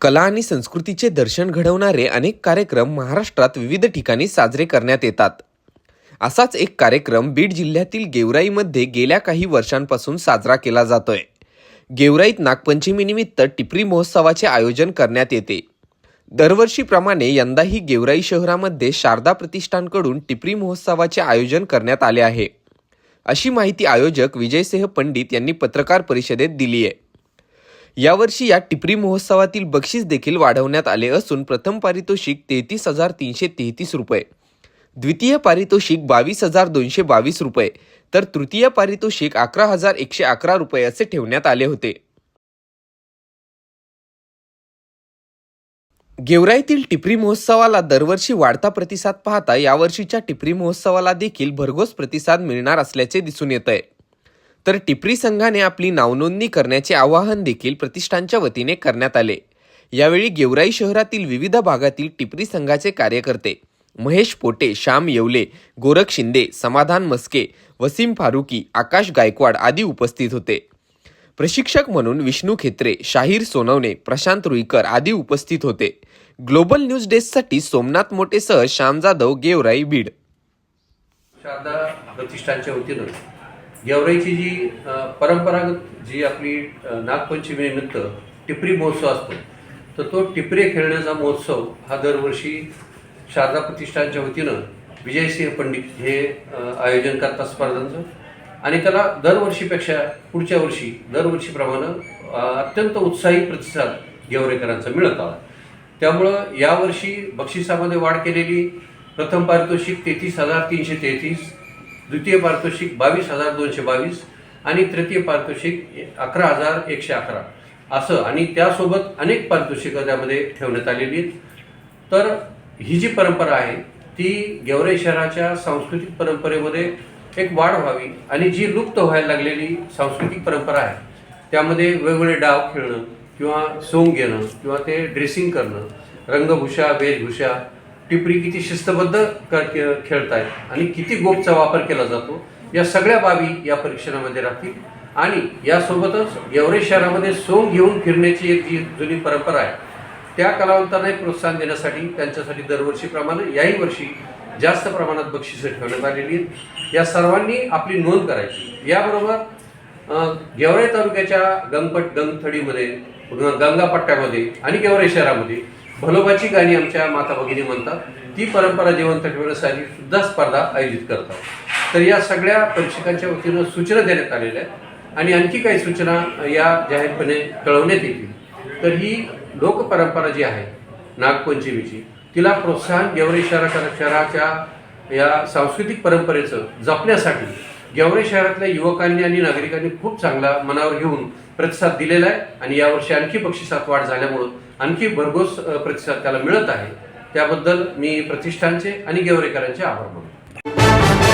कला आणि संस्कृतीचे दर्शन घडवणारे अनेक कार्यक्रम महाराष्ट्रात विविध ठिकाणी साजरे करण्यात येतात. असाच एक कार्यक्रम बीड जिल्ह्यातील गेवराईमध्ये गेल्या काही वर्षांपासून साजरा केला जातोय. गेवराईत नागपंचमीनिमित्त टिपरी महोत्सवाचे आयोजन करण्यात येते. दरवर्षीप्रमाणे यंदाही गेवराई शहरामध्ये शारदा प्रतिष्ठानकडून टिपरी महोत्सवाचे आयोजन करण्यात आले आहे. अशी माहिती आयोजक विजयसिंह पंडित यांनी पत्रकार परिषदेत दिली आहे यावर्षी या टिपरी महोत्सवातील बक्षीस देखील वाढवण्यात आले असून प्रथम पारितोषिक तेहतीस हजार तीनशे तेहतीस रुपये. द्वितीय पारितोषिक बावीस हजार दोनशे बावीस रुपये. तर तृतीय पारितोषिक अकरा हजार एकशे अकरा रुपये असे ठेवण्यात आले होते. गेवराईतील टिपरी महोत्सवाला दरवर्षी वाढता प्रतिसाद पाहता यावर्षीच्या टिपरी महोत्सवाला देखील भरघोस प्रतिसाद मिळणार असल्याचे दिसून येत आहे तर टिपरी संघाने आपली नावनोंदणी करण्याचे आवाहन देखील प्रतिष्ठानच्या वतीने करण्यात आले. यावेळी गेवराई शहरातील विविध भागातील टिपरी संघाचे कार्यकर्ते महेश पोटे श्याम येवले गोरख शिंदे समाधान मस्के वसीम फारुकी आकाश गायकवाड आदी उपस्थित होते. प्रशिक्षक म्हणून विष्णू खेत्रे शाहीर सोनवणे प्रशांत रुईकर आदी उपस्थित होते. ग्लोबल न्यूज डेस्कसाठी सोमनाथ मोटेसह श्याम जाधव गेवराई बीड. शारदा प्रतिष्ठानच्या वतीनं गेवराईची जी परंपरागत जी आपली नागपंचमीनिमित्त टिपरी महोत्सव असतो तर तो टिपरे खेळण्याचा महोत्सव हा दरवर्षी शारदा प्रतिष्ठानच्या वतीनं विजयसिंह पंडित हे आयोजन करतात स्पर्धांचं. आणि त्याला दरवर्षीपेक्षा पुढच्या वर्षी दरवर्षीप्रमाणे अत्यंत उत्साही प्रतिसाद गेवरेकरांचा मिळत आला. त्यामुळं यावर्षी बक्षिसामध्ये वाढ केलेली प्रथम पारितोषिक तेहतीस हजार तीनशे तेहतीस द्वितीय पारितोषिक बावीस हजार दोनशे बावीस आणि तृतीय पारितोषिक अकरा हजार एकशे अकरा. असं आणि त्यासोबत अनेक पारितोषिकं त्यामध्ये ठेवण्यात आलेली आहेत. तर ही जी परंपरा आहे ती गेवरे शहराच्या सांस्कृतिक परंपरेमध्ये एक वाढ व्हावी आणि जी लुप्त व्हायला लागलेली सांस्कृतिक परंपरा आहे त्यामध्ये वेगवेगळे डाव खेळणं किंवा सोंग घेणं किंवा ते ड्रेसिंग करणं रंगभूषा वेशभूषा टिपरी किती शिस्तबद्ध क- खेळतायत आणि किती गोपचा वापर केला जातो या सगळ्या बाबी या परीक्षणामध्ये राहतील. आणि यासोबतच एवढे शहरामध्ये सोंग घेऊन फिरण्याची एक जी जुनी परंपरा आहे त्या कलावंतांना प्रोत्साहन देण्यासाठी त्यांच्यासाठी दरवर्षीप्रमाणे याही वर्षी जास्त प्रमाणात बक्षिसं ठेवण्यात आलेली आहेत. या सर्वांनी आपली नोंद करायची. याबरोबर अं, गेवराई तालुक्याच्या गंगपट गंगथडीमध्ये गंगापट्ट्यामध्ये आणि गेवराई शहरामध्ये भलोबाची गाणी आमच्या माता भगिनी म्हणतात. ती परंपरा जिवंत ठेवण्यासाठी सुद्धा स्पर्धा आयोजित करतात. तर या सगळ्या परीक्षकांच्या वतीनं सूचना देण्यात आलेल्या आहेत आणि आणखी काही सूचना या जाहीरपणे कळवण्यात येतील. तर ही लोकपरंपरा जी आहे नागपंचमीची तिला प्रोत्साहन गेवरे शहराच्या शहराच्या या सांस्कृतिक परंपरेचं जपण्यासाठी गेवरे शहरातल्या युवकांनी आणि नागरिकांनी खूप चांगला मनावर घेऊन प्रतिसाद दिलेला आहे आणि यावर्षी आणखी बक्षिसात वाढ झाल्यामुळं आणखी भरघोस प्रतिसाद त्याला मिळत आहे. त्याबद्दल मी प्रतिष्ठानचे आणि गेवरेकरांचे आभार मानतो.